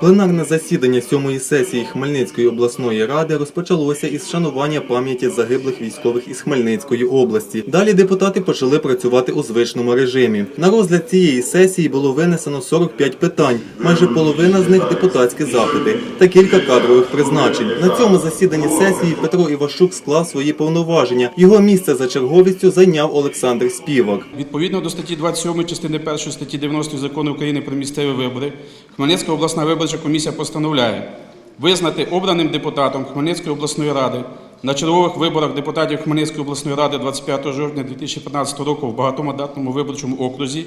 Пленарне засідання сьомої сесії Хмельницької обласної ради розпочалося із вшанування пам'яті загиблих військових із Хмельницької області. Далі депутати почали працювати у звичному режимі. На розгляд цієї сесії було винесено 45 питань, майже половина з них депутатські запити та кілька кадрових призначень. На цьому засіданні сесії Петро Івашук склав свої повноваження. Його місце за черговістю зайняв Олександр Співак. Відповідно до статті 27 частини 1 статті 90 закону України про місцеві вибори, Хмельницька обласна виборча комісія постановляє визнати обраним депутатом Хмельницької обласної ради на чергових виборах депутатів Хмельницької обласної ради 25 жовтня 2015 року в багатомандатному виборчому окрузі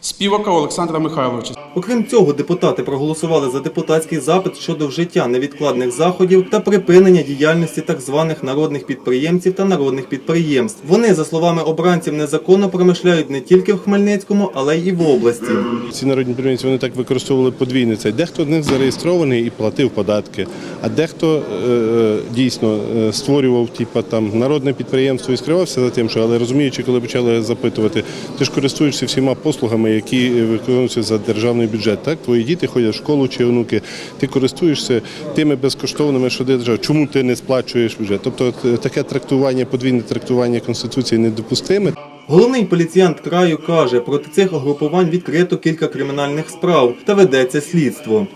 співака Олександра Михайловича. Окрім цього, депутати проголосували за депутатський запит щодо вжиття невідкладних заходів та припинення діяльності так званих народних підприємців та народних підприємств. Вони, за словами обранців, незаконно промишляють не тільки в Хмельницькому, але й в області. Ці народні підприємці вони так використовували подвійний цей. Дехто з них зареєстрований і платив податки, а дехто е, е, дійсно е, створював типу, там народне підприємство і скривався за тим, що але розуміючи, коли почали запитувати, ти ж користуєшся всіма послугами, які виконуються за державний бюджет. Так, твої діти ходять в школу чи онуки, ти користуєшся тими безкоштовними, що де держава. Чому ти не сплачуєш бюджет? Тобто е, таке трактування, подвійне трактування конституції недопустиме. Головний поліціянт краю каже, проти цих угрупувань відкрито кілька кримінальних справ та ведеться слідство.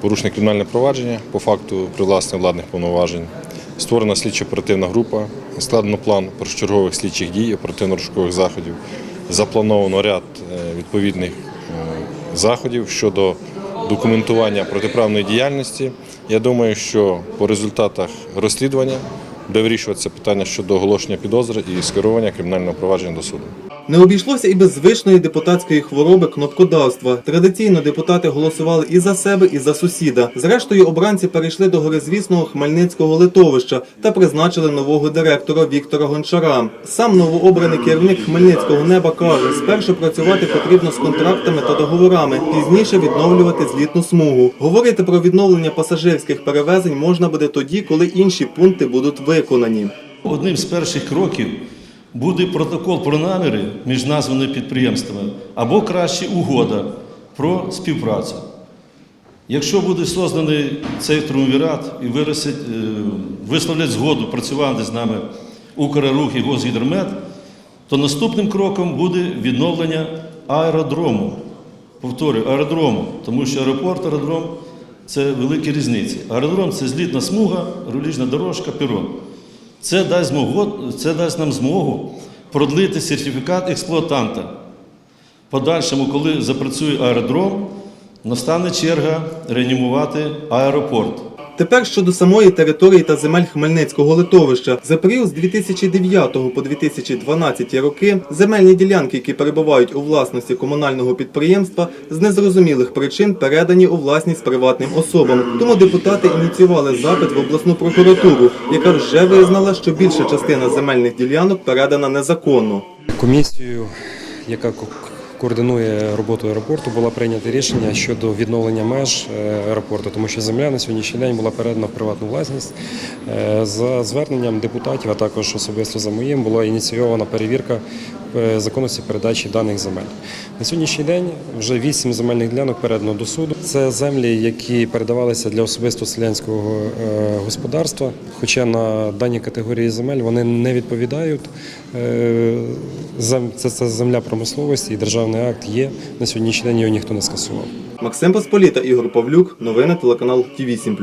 порушення кримінальне провадження по факту привласнення владних повноважень. Створена слідчо-оперативна група, складено план першочергових слідчих дій, оперативно-розшукових заходів. Заплановано ряд е, відповідних е, заходів щодо документування протиправної діяльності. Я думаю, що по результатах розслідування буде вирішуватися питання щодо оголошення підозри і скерування кримінального провадження до суду. Не обійшлося і без звичної депутатської хвороби кнопкодавства. Традиційно депутати голосували і за себе, і за сусіда. Зрештою, обранці перейшли до горизвісного хмельницького литовища та призначили нового директора Віктора Гончара. Сам новообраний керівник хмельницького неба каже, спершу працювати потрібно з контрактами та договорами, пізніше відновлювати злітну смугу. Говорити про відновлення пасажирських перевезень можна буде тоді, коли інші пункти будуть виконані. Одним з перших кроків буде протокол про наміри між названими підприємствами або краще угода про співпрацю. Якщо буде созданий цей трумвірат і е, висловлять згоду працювати з нами Украрух і Госгідромет, то наступним кроком буде відновлення аеродрому. Повторюю, аеродрому, тому що аеропорт, аеродром це великі різниці. Аеродром це злітна смуга, руліжна дорожка, перон. Це дасть, змогу, це дасть нам змогу продлити сертифікат експлуатанта. Подальшому, коли запрацює аеродром, настане черга реанімувати аеропорт. Тепер щодо самої території та земель Хмельницького литовища. За період з 2009 по 2012 роки земельні ділянки, які перебувають у власності комунального підприємства, з незрозумілих причин передані у власність приватним особам. Тому депутати ініціювали запит в обласну прокуратуру, яка вже визнала, що більша частина земельних ділянок передана незаконно. Комісією, яка координує роботу аеропорту, було прийнято рішення щодо відновлення меж е, аеропорту, тому що земля на сьогоднішній день була передана в приватну власність. Е, За зверненням депутатів, а також особисто за моїм, була ініційована перевірка законності передачі даних земель. На сьогоднішній день вже вісім земельних ділянок передано до суду. Це землі, які передавалися для особисто селянського е, господарства. Хоча на даній категорії земель вони не відповідають. Е, Це, це земля промисловості і державний акт є. На сьогоднішній день його ніхто не скасував. Максим Посполіта, Ігор Павлюк, новини телеканал Ті 8